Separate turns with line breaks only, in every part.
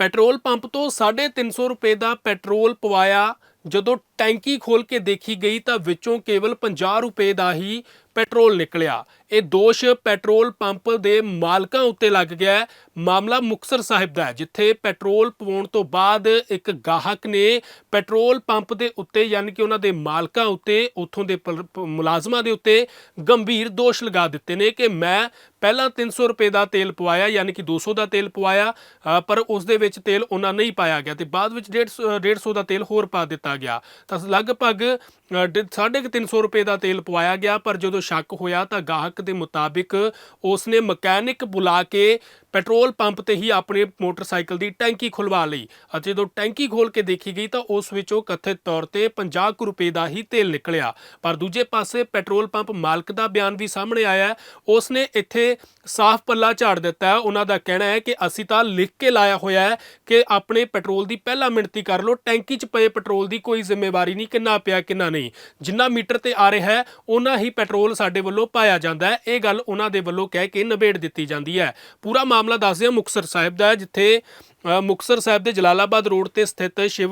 Petrol pump ਤੋਂ 350 ਰੁਪਏ ਦਾ petrol ਪਵਾਇਆ। ਜਦੋਂ ਟੈਂਕੀ ਖੋਲ ਕੇ ਦੇਖੀ ਗਈ ਤਾਂ ਵਿੱਚੋਂ ਕੇਵਲ 50 ਰੁਪਏ ਦਾ ਹੀ ਪੈਟਰੋਲ ਨਿਕਲਿਆ। ਇਹ ਦੋਸ਼ ਪੈਟਰੋਲ ਪੰਪ ਦੇ ਮਾਲਕਾਂ ਉੱਤੇ ਲੱਗ ਗਿਆ ਹੈ। ਮਾਮਲਾ ਮੁਕਤਸਰ ਸਾਹਿਬ ਦਾ ਹੈ ਜਿੱਥੇ ਪੈਟਰੋਲ ਪਵਾਉਣ ਤੋਂ ਬਾਅਦ ਇੱਕ ਗਾਹਕ ਨੇ ਪੈਟਰੋਲ ਪੰਪ ਦੇ ਉੱਤੇ ਯਾਨੀ ਕਿ ਉਹਨਾਂ ਦੇ ਮਾਲਕਾਂ ਉੱਤੇ ਉੱਥੋਂ ਦੇ ਪਲ- ਮੁਲਾਜ਼ਮਾਂ ਦੇ ਉੱਤੇ ਗੰਭੀਰ ਦੋਸ਼ ਲਗਾ ਦਿੱਤੇ ਨੇ ਕਿ ਮੈਂ ਪਹਿਲਾਂ 300 ਰੁਪਏ ਦਾ ਤੇਲ ਪਵਾਇਆ ਯਾਨੀ ਕਿ 200 ਦਾ ਤੇਲ ਪਵਾਇਆ ਪਰ ਉਸ ਦੇ ਵਿੱਚ ਤੇਲ ਉਹਨਾਂ ਨਹੀਂ ਪਾਇਆ ਗਿਆ ਤੇ ਬਾਅਦ ਵਿੱਚ 150 150 ਦਾ ਤੇਲ ਹੋਰ ਪਾ ਦਿੱਤਾ ਗਿਆ। ਤਾਂ ਲਗਭਗ ਅ, ਡ- ਸਾਢੇ ਕੁ ਤਿੰਨ ਸੌ ਰੁਪਏ ਦਾ ਤੇਲ ਪਵਾਇਆ ਗਿਆ ਪਰ ਜਦੋਂ ਸ਼ੱਕ ਹੋਇਆ ਤਾਂ ਗਾਹਕ ਦੇ ਮੁਤਾਬਿਕ ਉਸਨੇ ਮਕੈਨਿਕ ਬੁਲਾ ਕੇ ਪੈਟਰੋਲ ਪੰਪ ਤੇ ਹੀ ਆਪਣੇ ਮੋਟਰਸਾਈਕਲ ਦੀ ਟੈਂਕੀ ਖੁਲਵਾ ਲਈ ਅਤੇ ਜਦੋਂ ਟੈਂਕੀ ਖੋਲ ਕੇ ਦੇਖੀ ਗਈ ਤਾਂ ਉਸ ਵਿੱਚੋਂ ਕਥਿਤ ਤੌਰ ਤੇ 50 ਕੁ ਰੁਪਏ ਦਾ ਹੀ ਤੇਲ ਨਿਕਲਿਆ। ਪਰ ਦੂਜੇ ਪਾਸੇ ਪੈਟਰੋਲ ਪੰਪ ਮਾਲਕ ਦਾ ਬਿਆਨ ਵੀ ਸਾਹਮਣੇ ਆਇਆ ਉਸ ਨੇ ਇੱਥੇ ਸਾਫ਼ ਪੱਲਾ ਝਾੜ ਦਿੱਤਾ ਉਹਨਾਂ ਦਾ ਕਹਿਣਾ ਹੈ ਕਿ ਅਸੀਂ ਤਾਂ ਲਿਖ ਕੇ ਲਾਇਆ ਹੋਇਆ ਹੈ ਕਿ ਆਪਣੇ ਪੈਟਰੋਲ ਦੀ ਪਹਿਲਾਂ ਮਿਣਤੀ ਕਰ ਲਓ, ਟੈਂਕੀ 'ਚ ਪਏ ਪੈਟਰੋਲ ਦੀ ਕੋਈ ਜ਼ਿੰਮੇਵਾਰੀ ਨਹੀਂ ਕਿੰਨਾ ਪਿਆ, ਕਿੰਨਾ ਨਹੀਂ। ਜਿੰਨਾ ਮੀਟਰ ਤੇ ਆ ਰਿਹਾ ਹੈ ਉਹਨਾਂ ਹੀ ਪੈਟਰੋਲ ਸਾਡੇ ਵੱਲੋਂ ਪਾਇਆ ਜਾਂਦਾ ਹੈ। ਇਹ ਗੱਲ ਉਹਨਾਂ ਦੇ ਵੱਲੋਂ ਕਹਿ ਕੇ ਨਿਬੇੜ ਦਿੱਤੀ ਜਾਂਦੀ ਹੈ। ਪੂਰਾ ਮਾਮਲਾ ਦੱਸਦੇ ਹਾਂ ਮੁਕਤਸਰ ਸਾਹਿਬ ਦਾ ਜਿੱਥੇ ਅ, ਮੁਕਤਸਰ ਸਾਹਿਬ ਦੇ ਜਲਾਲਾਬਾਦ ਰੋਡ ਤੇ ਸਥਿਤ ਸ਼ਿਵ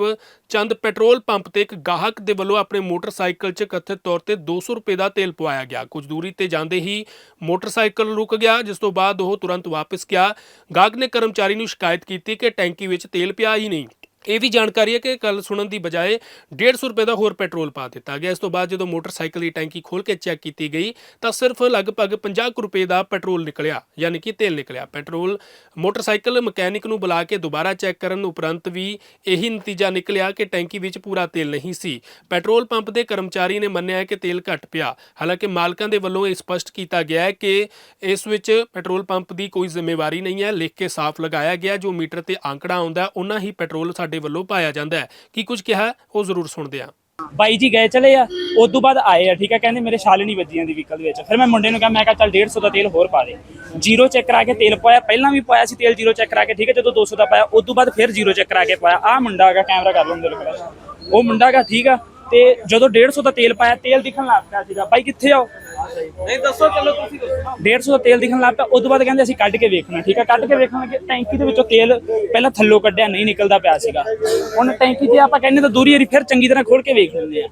ਚੰਦ ਪੈਟਰੋਲ ਪੰਪ ਤੇ ਇੱਕ ਗਾਹਕ ਦੇ ਵੱਲੋਂ ਆਪਣੇ ਮੋਟਰਸਾਈਕਲ 'ਚ ਕਥਿਤ ਤੌਰ ਤੇ 200 ਰੁਪਏ ਦਾ ਤੇਲ ਪਵਾਇਆ ਗਿਆ। ਕੁਝ ਦੂਰੀ ਤੇ ਜਾਂਦੇ ਹੀ ਮੋਟਰਸਾਈਕਲ ਰੁਕ ਗਿਆ ਜਿਸ ਤੋਂ ਬਾਅਦ ਉਹ ਤੁਰੰਤ ਵਾਪਸ ਗਿਆ। ਗਾਹਕ ਨੇ ਕਰਮਚਾਰੀ ਨੂੰ ਸ਼ਿਕਾਇਤ ਕੀਤੀ ਕਿ ਟੈਂਕੀ ਵਿੱਚ ਤੇਲ ਪਿਆ ਹੀ ਨਹੀਂ। ਇਹ ਵੀ ਜਾਣਕਾਰੀ ਹੈ ਕਿ ਕੱਲ ਸੁਣਨ ਦੀ ਬਜਾਏ 150 ਰੁਪਏ ਦਾ ਹੋਰ ਪੈਟਰੋਲ ਪਾ ਦਿੱਤਾ ਗਿਆ। ਇਸ ਤੋਂ ਬਾਅਦ ਜਦੋਂ ਮੋਟਰਸਾਈਕਲ ਦੀ ਟੈਂਕੀ ਖੋਲ ਕੇ ਚੈੱਕ ਕੀਤੀ ਗਈ, ਤਾਂ ਸਿਰਫ ਲਗਭਗ 50 ਕੁ ਰੁਪਏ ਦਾ ਪੈਟਰੋਲ ਨਿਕਲਿਆ, ਯਾਨੀ ਕਿ ਤੇਲ ਨਿਕਲਿਆ। ਪੈਟਰੋਲ ਮੋਟਰਸਾਈਕਲ ਮਕੈਨਿਕ ਨੂੰ ਬੁਲਾ ਕੇ ਦੁਬਾਰਾ ਚੈੱਕ ਕਰਨ ਉਪਰੰਤ ਵੀ ਇਹੀ ਨਤੀਜਾ ਨਿਕਲਿਆ ਕਿ ਟੈਂਕੀ ਵਿੱਚ ਪੂਰਾ ਤੇਲ ਨਹੀਂ ਸੀ। ਪੈਟਰੋਲ ਪੰਪ ਦੇ ਕਰਮਚਾਰੀ ਨੇ ਮੰਨਿਆ ਹੈ ਕਿ ਤੇਲ ਘੱਟ ਪਿਆ। ਹਾਲਾਂਕਿ ਮਾਲਕਾਂ ਦੇ ਵੱਲੋਂ ਇਹ ਸਪਸ਼ਟ ਕੀਤਾ ਗਿਆ ਹੈ ਕਿ ਇਸ ਵਿੱਚ ਪੈਟਰੋਲ ਪੰਪ ਦੀ ਕੋਈ ਜ਼ਿੰਮੇਵਾਰੀ ਨਹੀਂ ਹੈ। ਲਿਖ ਕੇ ਸਾਫ਼ ਲਗਾਇਆ ਗਿਆ, ਜੋ ਮੀਟਰ ਤੇ ਆંકੜਾ ਆਉਂਦਾ ਉਹਨਾਂ ਹੀ ਪੈਟਰੋਲ ਸਾਡੇ ਵੱਲੋਂ ਪਾਇਆ ਜਾਂਦਾ ਹੈ। ਕੀ ਕੁਝ ਕਿਹਾ ਉਹ ਜ਼ਰੂਰ ਸੁਣਦੇ ਹਾਂ।
ਬਾਈ ਜੀ ਗਏ ਚਲੇ ਆ ਉਸ ਤੋਂ ਬਾਅਦ ਆਏ ਆ, ਠੀਕ ਹੈ ਕਹਿੰਦੇ ਮੇਰੇ ਛਾਲੇ ਨਹੀਂ ਵੱਜੀਆਂ ਦੀ ਵਹੀਕਲ ਵਿੱਚ। ਫਿਰ ਮੈਂ ਮੁੰਡੇ ਨੂੰ ਕਿਹਾ, ਮੈਂ ਕਿਹਾ ਚੱਲ 150 ਦਾ ਤੇਲ ਹੋਰ ਪਾ ਦੇ। ਜ਼ੀਰੋ ਚੈੱਕ ਕਰਾ ਕੇ ਤੇਲ ਪਾਇਆ ਪਹਿਲਾਂ ਵੀ ਪਾਇਆ ਸੀ ਤੇਲ, ਜ਼ੀਰੋ ਚੈੱਕ ਕਰਾ ਕੇ, ਠੀਕ ਹੈ ਜਦੋਂ 200 ਦਾ ਪਾਇਆ ਉਸ ਤੋਂ ਬਾਅਦ ਫਿਰ ਜ਼ੀਰੋ ਚੈੱਕ ਕਰਾ ਕੇ ਪਾਇਆ। ਆਹ ਮੁੰਡਾ ਹੈਗਾ, ਕੈਮਰਾ ਕਰ ਲਓ ਅੰਦਰ ਉਹ ਮੁੰਡਾ ਹੈਗਾ, ਠੀਕ ਆ, ਤੇ ਜਦੋਂ 150 ਦਾ ਤੇਲ ਪਾਇਆ, ਤੇਲ ਦਿਖਣ ਲੱਗ ਪਿਆ ਸੀਗਾ। ਬਾਈ ਕਿੱਥੇ ਆਓ
ਨਹੀਂ ਦੱਸੋ ਚਲੋ ਤੁਸੀਂ ਦੱਸੋ।
150 ਦਾ ਤੇਲ ਦਿਖਣ ਲੱਗ ਪਿਆ ਉਸ ਤੋਂ ਬਾਅਦ ਕਹਿੰਦੇ ਅਸੀਂ ਕੱਢ ਕੇ ਵੇਖਣਾ ਠੀਕ ਆ? ਕੱਢ ਕੇ ਵੇਖਣ ਟੈਂਕੀ ਦੇ ਵਿੱਚੋਂ ਤੇਲ ਪਹਿਲਾਂ ਥੱਲੋਂ ਕੱਢਿਆ ਨਹੀਂ ਨਿਕਲਦਾ ਪਿਆ ਸੀਗਾ। ਹੁਣ ਟੈਂਕੀ ਤੇ ਆਪਾਂ ਕਹਿੰਦੇ ਤਾਂ ਦੂਰੀ ਵਾਰੀ ਫਿਰ ਚੰਗੀ ਤਰ੍ਹਾਂ ਖੋਲ ਕੇ ਵੇਖ ਲੈਂਦੇ ਆ।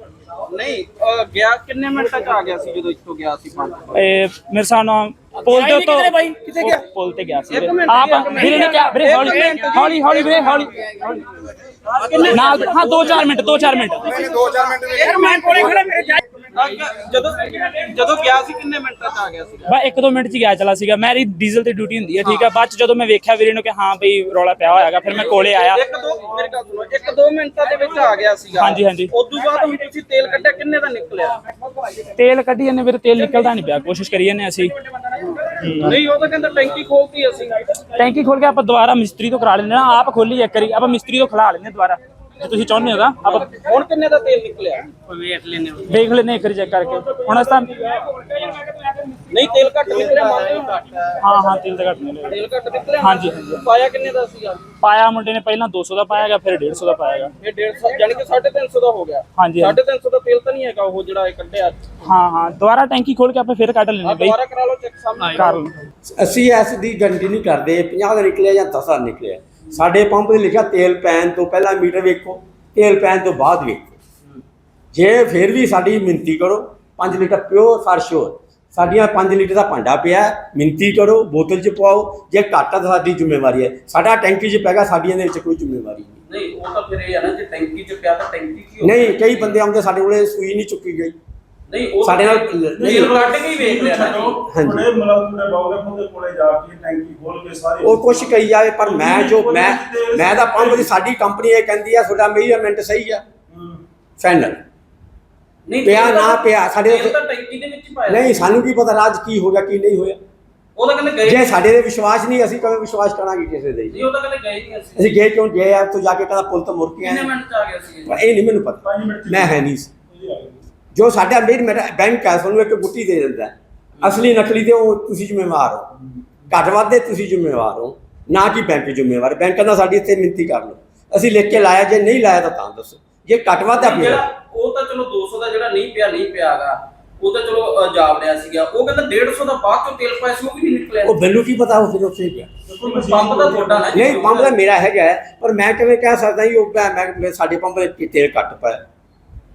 ਨਹੀਂ ਅਹ ਗਿਆ ਕਿੰਨੇ ਮਿੰਟਾਂ ਚ ਆ ਗਿਆ ਸੀ ਜਦੋਂ ਇੱਥੋਂ ਗਿਆ ਸੀ ਪੰਜ
ਇਹ ਮੇਰੇ ਸਾਹਮਣੇ ਪੁਲ ਦੇ ਉੱਤੋਂ ਕਿੱਥੇ ਗਿਆ? ਪੁਲ ਤੇ ਗਿਆ ਸੀ
ਇੱਕ ਮਿੰਟ,
ਆਪ
ਇੱਕ ਮਿੰਟ,
ਵੀਰੇ ਨੇ ਕਿਹਾ ਵੀਰੇ
ਇੱਕ
ਹੌਲੀ
ਮਿੰਟ।
ਹੌਲੀ ਹੌਲੀ ਵੀਰੇ ਹੌਲੀ। ਨਾਲ ਹਾਂ 2-4 ਮਿੰਟ 2-4 ਮਿੰਟ।
ਇੱਕ ਮਿੰਟ ਕੋਲੇ ਖੜਾ ਮੇਰੇ ਜਦੋਂ ਜਦੋਂ ਗਿਆ ਸੀ ਕਿੰਨੇ ਮਿੰਟਾਂ ਚ ਆ ਗਿਆ ਸੀ?
ਬਾ ਇੱਕ ਦੋ ਮਿੰਟ ਚ ਹੀ ਗਿਆ ਚਲਾ ਸੀਗਾ। ਮੇਰੀ ਡੀਜ਼ਲ ਤੇ ਡਿਊਟੀ ਹੁੰਦੀ ਹੈ ਠੀਕ ਆ ਬਾਅਦ ਚ ਜਦੋਂ ਮੈਂ ਵੇਖਿਆ ਵੀਰੇ ਨੂੰ ਕਿ ਹਾਂ ਬਈ ਰੌਲਾ ਪਿਆ ਹੋਇਆਗਾ ਫਿਰ ਮੈਂ ਕੋਲੇ ਆਇਆ।
ਇੱਕ ਦੋ ਮੇਰੇ ਗੱਲ ਸੁਣੋ ਇੱਕ ਦੋ ਮਿੰਟਾਂ ਦੇ ਵਿੱਚ ਆ ਗਿਆ ਸੀਗਾ।
ਹਾਂਜੀ, ਹਾਂਜੀ।
ਉਸ ਤੋਂ ਬਾਅਦ ਹੁਣ ਤੁਸੀਂ ਤੇਲ ਕੱਢਿਆ ਕਿੰਨੇ ਦਾ ਨਿਕਲਿਆ?
ਤੇਲ ਕੱਢੀ ਜਾਂਦੇ ਵੀਰੇ ਤੇਲ ਨਿਕਲਦਾ ਨਹੀਂ ਪਿਆ। ਕੋਸ਼ਿਸ਼ ਕਰੀ ਜਾਂਦੇ ਅਸੀਂ।
ਨਹੀਂ ਉਹ ਤਾਂ ਕਹਿੰਦਾ ਟੈਂਕੀ ਖੋਲਤੀ ਅਸੀਂ।
ਟੈਂਕੀ ਖੋਲ ਕੇ ਆਪਾਂ ਦੁਬਾਰਾ ਮਿਸਤਰੀ ਤੋਂ ਕਰਾ ਲੈਂਦੇ ਨਾ ਆਪ ਖੋਲੀ ਇੱਕ ਵਾਰੀ ਆਪਾਂ ਮਿਸਤਰੀ ਤੋਂ ਖਲਾ ਲੈਂਦੇ ਦੁਬਾਰਾ। ਜੇ ਤੁਸੀਂ ਚਾਹੁੰਦੇ ਹੋਗਾ ਆਪਾਂ
ਹੁਣ ਕਿੰਨੇ ਦਾ ਤੇਲ ਨਿਕਲਿਆ? ਵੇਖ ਲੈਨੇ
ਦੇਖ ਲੈਂਦੇ ਇੱਕ ਵਾਰੀ ਚੈੱਕ ਕਰਕੇ। ਹੁਣ ਅਸਾਂ
ਨਹੀਂ ਤੇਲ ਘੱਟ ਨਿਕਲਿਆ ਮੰਨਦੇ ਹੋ
ਹਾਂ ਹਾਂ ਤੇਲ ਤਾਂ ਘੱਟ ਮਿਲਿਆ
ਤੇਲ ਘੱਟ ਨਿਕਲਿਆ?
ਹਾਂਜੀ, ਹਾਂਜੀ।
ਪਾਇਆ ਕਿੰਨੇ ਦਾ ਸੀਗਾ?
ਪਾਇਆ ਮੁੰਡੇ ਨੇ ਪਹਿਲਾਂ 200 ਦਾ ਪਾਇਆਗਾ ਫਿਰ 150 ਦਾ ਪਾਇਆਗਾ
ਇਹ 150 ਯਾਨੀ ਕਿ 350 ਦਾ ਹੋ ਗਿਆ।
ਹਾਂਜੀ, ਹਾਂਜੀ।
350 ਦਾ ਤੇਲ ਤਾਂ ਨਹੀਂ ਹੈਗਾ ਉਹ ਜਿਹੜਾ ਇਹ ਕੱਢਿਆ।
ਹਾਂ ਹਾਂ। ਦੁਬਾਰਾ ਟੈਂਕੀ ਖੋਲ ਕੇ ਆਪਾਂ ਫਿਰ ਕੱਢ ਲੈਂਦੇ ਬਈ।
ਦੁਬਾਰਾ ਕਰਾ ਲਓ ਚੈੱਕ ਸਾਹਮਣੇ।
ਕਰ ਲਓ।
ਅਸੀਂ ਐਸ ਦੀ ਗਰੰਟੀ ਨਹੀਂ ਕਰਦੇ 50 ਦਾ ਨਿਕਲਿਆ ਜਾਂ 10 ਦਾ ਨਿਕਲਿਆ। ਸਾਡੇ ਪੰਪ ਤੇ ਲਿਖਿਆ ਤੇਲ ਪੈਣ ਤੋਂ ਪਹਿਲਾਂ ਮੀਟਰ ਵੇਖੋ ਤੇਲ ਪੈਣ ਤੋਂ ਬਾਅਦ ਵੇਖੋ। ਜੇ ਫਿਰ ਵੀ ਸਾਡੀ ਮਿੰਤੀ ਕਰੋ 5 ਲੀਟਰ ਪਿਓਰ ਫਾਰ ਸ਼ੋਰ ਸਾਡੀਆਂ 5 ਲੀਟਰ ਦਾ ਭਾਂਡਾ ਪਿਆ ਮਿੰਤੀ ਕਰੋ ਬੋਤਲ 'ਚ ਪਾਓ ਜੇ ਘੱਟ ਤਾਂ ਸਾਡੀ ਜ਼ਿੰਮੇਵਾਰੀ ਹੈ। ਸਾਡਾ ਟੈਂਕੀ 'ਚ ਪੈਗਾ ਸਾਡੀਆਂ ਦੇ ਵਿੱਚ ਕੋਈ ਜ਼ਿੰਮੇਵਾਰੀ ਨਹੀਂ।
ਨਹੀਂ ਉਹ ਤਾਂ ਫਿਰ ਇਹ ਹੈ ਨਾ ਜੇ ਟੈਂਕੀ 'ਚ ਪਿਆ ਤਾਂ ਟੈਂਕੀ ਕੀ
ਨਹੀਂ ਕਈ ਬੰਦੇ ਆਉਂਦੇ ਸਾਡੇ ਕੋਲੇ ਸੂਈ ਨਹੀਂ ਚੁੱਕੀ ਗਈ।
ਨਹੀਂ ਉਹ
ਸਾਡੇ ਨਾਲ
ਤੇਲ ਕੱਢ ਕੇ ਹੀ ਵੇਖ ਲਿਆ ਨਾ ਜੀ।
ਹਾਂਜੀ।
ਬੜੇ ਮੁਲਾਜ਼ਮ ਨੇ ਬਾਉਗੇ ਉਹਦੇ ਕੋਲੇ ਜਾ ਕੇ ਟੈਂਕੀ ਖੋਲ ਕੇ ਸਾਰੇ
ਉਹ ਕੁਛ ਕਹੀ ਜਾਵੇ ਪਰ ਮੈਂ ਜੋ ਮੈਂ ਮੈਂ ਤਾਂ ਪੰਪ ਦੀ ਸਾਡੀ ਕੰਪਨੀ ਇਹ ਕਹਿੰਦੀ ਆ ਤੁਹਾਡਾ ਮੇਜਰਮੈਂਟ ਸਹੀ ਆ।
ਹੂੰ।
ਫਾਈਨਲ
ਨਹੀਂ
ਪਿਆ
ਤੇਲ
ਨਾ ਪਿਆ, ਸਾਡੇ
ਤੇਲ
ਉੱਥੇ-
ਤਾਂ ਟੈਂਕੀ ਦੇ ਵਿੱਚ ਹੀ ਪਾਇਆ
ਨਹੀਂ ਸਾਨੂੰ ਕੀ ਪਤਾ ਰਾਜ ਕੀ ਹੋ ਗਿਆ ਕੀ ਨਹੀਂ ਹੋਇਆ।
ਉਹ ਤਾਂ ਕਹਿੰਦੇ ਗਏ
ਜੇ ਸਾਡੇ ਤੇ ਵਿਸ਼ਵਾਸ ਨਹੀਂ ਅਸੀਂ ਕਦੇ ਵਿਸ਼ਵਾਸ ਕਰਾਂਗੇ ਕਿਸੇ ਦੇ?
ਨਹੀਂ ਉਹ ਤਾਂ ਕਹਿੰਦੇ ਗਏ ਨਹੀਂ ਅਸੀਂ।
ਅਸੀਂ ਗਏ ਕਿਉਂ? ਗਏ ਆ ਤੋਂ ਜਾ ਕੇ ਕਹਿੰਦਾ ਪੁੱਲ ਤੋਂ ਮੁੜ ਕੇ
ਕਿੰਨੇ
ਆਏ।
ਮਿੰਟ 'ਚ ਆ ਗਿਆ ਸੀ
ਪਰ ਇਹ ਨਹੀਂ ਮੈਨੂੰ ਪਤਾ।
ਪੰਜ ਮਿੰਟ ਚ-
ਮੈਂ ਹੈ ਨਹੀਂ ਸੀ। ਜੋ ਸਾਡਾ ਮੇਰ ਮੇਰਾ ਬੈਂਕ ਹੈ ਸਾਨੂੰ ਇੱਕ ਗੁੱਟੀ ਦੇ ਦਿੰਦਾ। ਅਸਲੀ ਨਕਲੀ ਤੇ ਉਹ ਤੁਸੀਂ ਜ਼ਿੰਮੇਵਾਰ ਹੋ। ਘੱਟ ਵੱਧ ਦੇ ਤੁਸੀਂ ਜ਼ਿੰਮੇਵਾਰ ਹੋ। ਨਾ ਕਿ ਬੈਂਕ ਜ਼ਿੰਮੇਵਾਰ। ਬੈਂਕ ਦਾ ਸਾਡੀ ਇੱਥੇ ਮਿੰਤੀ ਕਰ ਲਓ। ਅਸੀਂ ਲਿਖ ਕੇ ਲਾਇਆ ਜੇ ਨਹੀਂ ਲਾਇਆ ਤਾਂ ਤਾਂ ਦੱਸੋ। ਜੇ ਘੱਟ ਵੱਧ ਆ
ਜਿਹੜਾ ਉਹ ਤਾਂ ਚਲੋ 200 ਦਾ ਜਿਹੜਾ ਨਹੀਂ ਪਿਆ ਨਹੀਂ ਪਿਆਗਾ ਉਹ ਤਾਂ ਚਲੋ ਜਾਬ ਰਿਹਾ ਸੀਗਾ। ਉਹ ਕਹਿੰਦਾ 150 ਦਾ ਬਾਅਦ ਚੋਂ ਤੇਲ ਪਾਇਆ ਸੀ ਉਹ ਵੀ ਨਹੀਂ ਨਿਕਲਿਆ।
ਉਹ ਮੈਨੂੰ ਕੀ ਪਤਾ ਉਹ ਫਿਰ ਉੱਥੇ ਗਿਆ।
ਪੰਪ ਦਾ ਤੁਹਾਡਾ।
ਨਹੀਂ ਪੰਪ ਦਾ ਮੇਰਾ ਹੈਗਾ ਪਰ ਮੈਂ ਕਿਵੇਂ ਕਹਿ ਸਕਦਾ ਜੀ ਉਹ ਮੈਂ ਸਾਡੇ ਪੰਪ ਦੇ ਤੇਲ ਘੱਟ ਪਾਇਆ।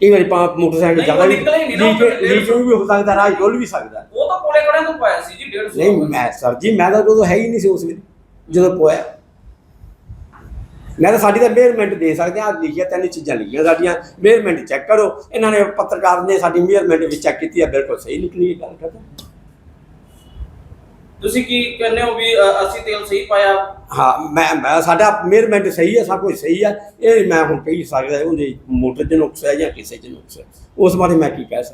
ਕਈ ਵਾਰੀ ਪੰਪ ਮੋਟਰਸਾਈਕਲ ਜ਼ਿਆਦਾ ਵੀ
ਨਿਕਲਿਆ ਹੀ ਨਹੀਂ ਨਾ,
ਲੀਕ
ਉਹ ਫਿਰ
ਲੀਕ ਵੀ ਹੋ ਸਕਦਾ ਰਾਹ ਡੁੱਲ ਵੀ ਸਕਦਾ।
ਉਹ ਤਾਂ ਕੋਲੇ ਖੜਿਆਂ ਤੋਂ ਪਾਇਆ ਸੀ ਜੀ 150
ਨਹੀਂ ਮੈਂ ਸਰ ਜੀ ਮੈਂ ਤਾਂ ਉਦੋਂ ਹੈ ਹੀ ਨਹੀਂ ਸੀ ਉਸ ਵੇਲੇ ਜਦੋਂ ਪੋਇਆ ਮੈਂ ਤਾਂ ਸਾਡੀ ਤਾਂ ਮੇਅਰਮੈਂਟ ਦੇ ਸਕਦੇ ਆ ਲਿਖਿਆ ਤਿੰਨ ਚੀਜ਼ਾਂ ਲਿਖੀਆਂ ਸਾਡੀਆਂ ਮੇਅਰਮੈਂਟ ਚੈੱਕ ਕਰੋ। ਇਹਨਾਂ ਨੇ ਪੱਤਰਕਾਰ ਨੇ ਸਾਡੀ ਮੇਅਰਮੈਂਟ ਵਿੱਚ ਚੈੱਕ ਕੀਤੀ ਆ ਬਿਲਕੁਲ ਸਹੀ ਨਿਕਲੀ ਗੱਲ ਕਰਦਾ
ਤੁਸੀਂ ਕੀ ਕਹਿੰਦੇ ਹੋ ਵੀ ਅਸੀਂ ਤੇਲ ਸਹੀ ਪਾਇਆ?
ਹਾਂ, ਮੈਂ ਮੈਂ, ਸਾਡਾ ਮੇਅਰਮੈਂਟ ਸਹੀ ਹੈ, ਸਭ ਕੁਝ ਸਹੀ ਹੈ। ਇਹ ਮੈਂ ਹੁਣ ਕਹੀ ਸਕਦਾ ਉਹਦੇ ਮੋਟਰ 'ਚ ਨੁਕਸ ਹੈ ਜਾਂ ਕਿਸੇ 'ਚ ਨੁਕਸ ਹੈ। ਉਸ ਬਾਰੇ ਮੈਂ ਕੀ ਕਹਿ ਸਕਦਾ।